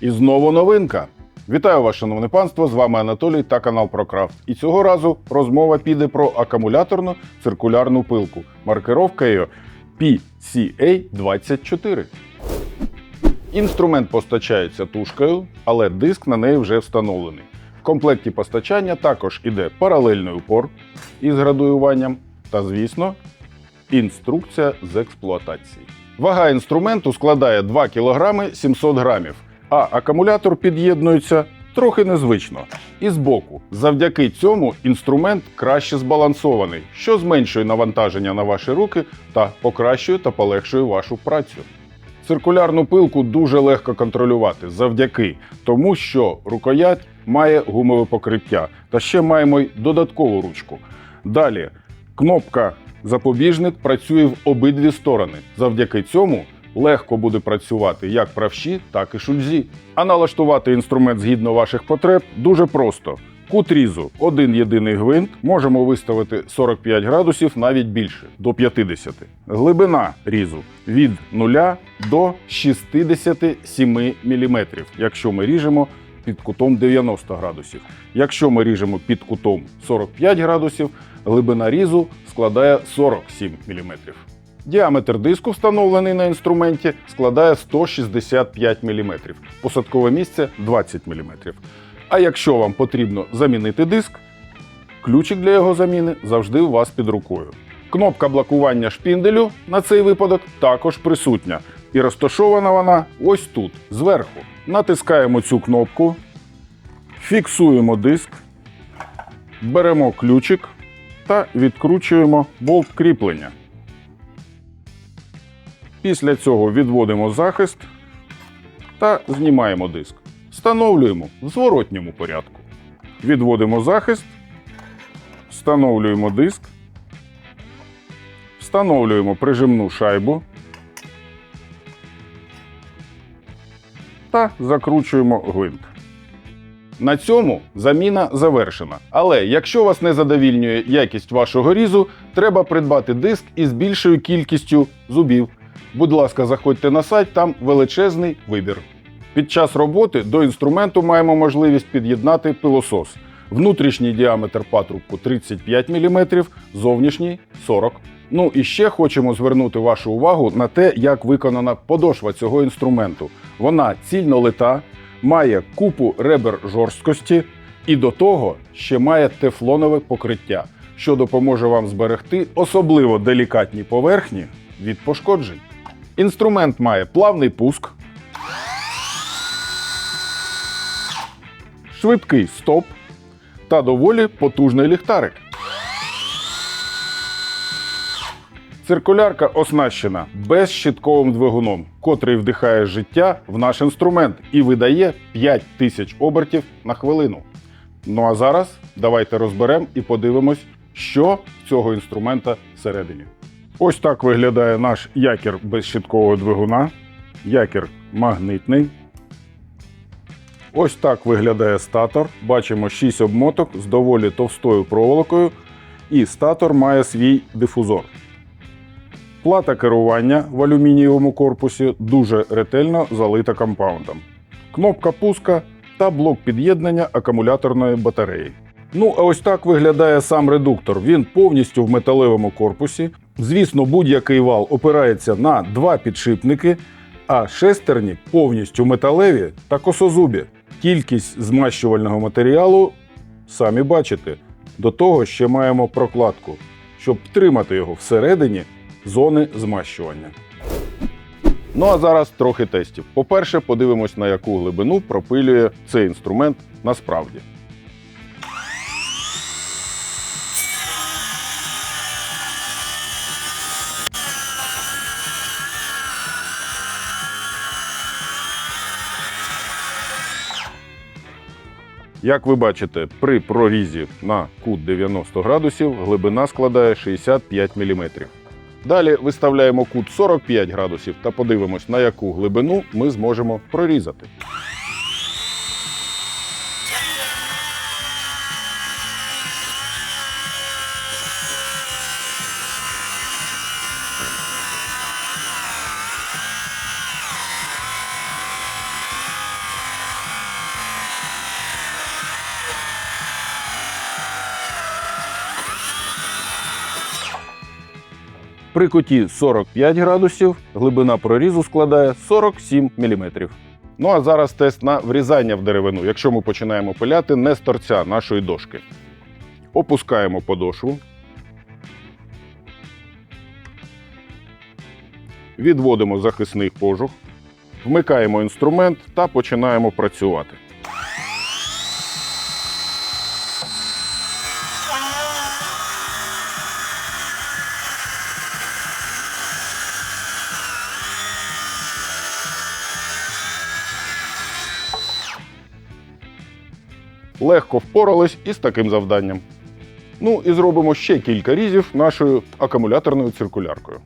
І знову новинка. Вітаю вас, шановне панство! З вами Анатолій та канал ProCraft. І цього разу розмова піде про акумуляторну циркулярну пилку. Маркировка її PCA24. Інструмент постачається тушкою, але диск на неї вже встановлений. В комплекті постачання також іде паралельний упор із градуюванням та, звісно, інструкція з експлуатації. Вага інструменту складає 2 кг 700 грамів, а акумулятор під'єднується трохи незвично. І збоку. Завдяки цьому інструмент краще збалансований, що зменшує навантаження на ваші руки та покращує та полегшує вашу працю. Циркулярну пилку дуже легко контролювати завдяки тому, що рукоять має гумове покриття та ще маємо й додаткову ручку. Далі кнопка запобіжник працює в обидві сторони. Завдяки цьому легко буде працювати як правші, так і шульзі. А налаштувати інструмент згідно ваших потреб дуже просто. Кут різу один єдиний гвинт, можемо виставити 45 градусів, навіть більше до 50. Глибина різу від 0 до 67 мм, якщо ми ріжемо під кутом 90 градусів. Якщо ми ріжемо під кутом 45 градусів, глибина різу складає 47 мм. Діаметр диску, встановлений на інструменті, складає 165 мм, посадкове місце 20 мм. А якщо вам потрібно замінити диск, ключик для його заміни завжди у вас під рукою. Кнопка блокування шпінделю на цей випадок також присутня. І розташована вона ось тут, зверху. Натискаємо цю кнопку, фіксуємо диск, беремо ключик та відкручуємо болт кріплення. Після цього відводимо захист та знімаємо диск. Встановлюємо в зворотньому порядку. Відводимо захист, встановлюємо диск, встановлюємо прижимну шайбу та закручуємо гвинт. На цьому заміна завершена. Але якщо вас не задовільнює якість вашого різу, треба придбати диск із більшою кількістю зубів. Будь ласка, заходьте на сайт, там величезний вибір. Під час роботи до інструменту маємо можливість під'єднати пилосос. Внутрішній діаметр патрубку 35 мм, зовнішній 40 Ну і ще хочемо звернути вашу увагу на те, як виконана подошва цього інструменту. Вона цільно лита, має купу ребер жорсткості і до того ще має тефлонове покриття, що допоможе вам зберегти особливо делікатні поверхні від пошкоджень. Інструмент має плавний пуск, швидкий стоп та доволі потужний ліхтарик. Циркулярка оснащена безщитковим двигуном, котрий вдихає життя в наш інструмент і видає 5000 обертів на хвилину. Ну а зараз давайте розберемо і подивимось, що цього інструмента всередині. Ось так виглядає наш якір безщиткового двигуна. Якір магнитний. Ось так виглядає статор. Бачимо 6 обмоток з доволі товстою проволокою, і статор має свій дифузор. Плата керування в алюмінієвому корпусі дуже ретельно залита компаундом. Кнопка пуска та блок під'єднання акумуляторної батареї. Ну, а ось так виглядає сам редуктор. Він повністю в металевому корпусі. Звісно, будь-який вал опирається на два підшипники, а шестерні повністю металеві та косозубі. Кількість змащувального матеріалу самі бачите. До того ще маємо прокладку, щоб втримати його всередині зони змащування. Ну а зараз трохи тестів. По-перше, подивимось, на яку глибину пропилює цей інструмент насправді. Як ви бачите, при прорізі на кут 90 градусів глибина складає 65 мм. Далі виставляємо кут 45 градусів та подивимось, на яку глибину ми зможемо прорізати. При куті 45 градусів глибина прорізу складає 47 мм. Ну а зараз тест на врізання в деревину, якщо ми починаємо пиляти не з торця нашої дошки. Опускаємо подошву. Відводимо захисний кожух, вмикаємо інструмент та починаємо працювати. Легко впорались із таким завданням. Ну і зробимо ще кілька різів нашою акумуляторною циркуляркою.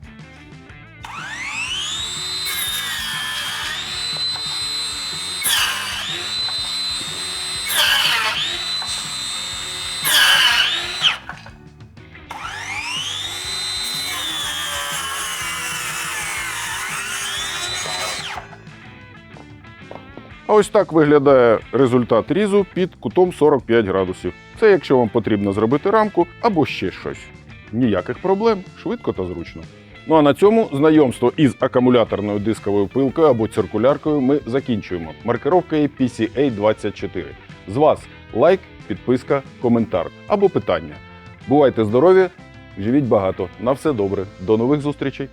Ось так виглядає результат різу під кутом 45 градусів. Це якщо вам потрібно зробити рамку або ще щось. Ніяких проблем, швидко та зручно. Ну а на цьому знайомство із акумуляторною дисковою пилкою або циркуляркою ми закінчуємо. Маркировка є PCA24. З вас лайк, підписка, коментар або питання. Бувайте здорові, живіть багато. На все добре. До нових зустрічей!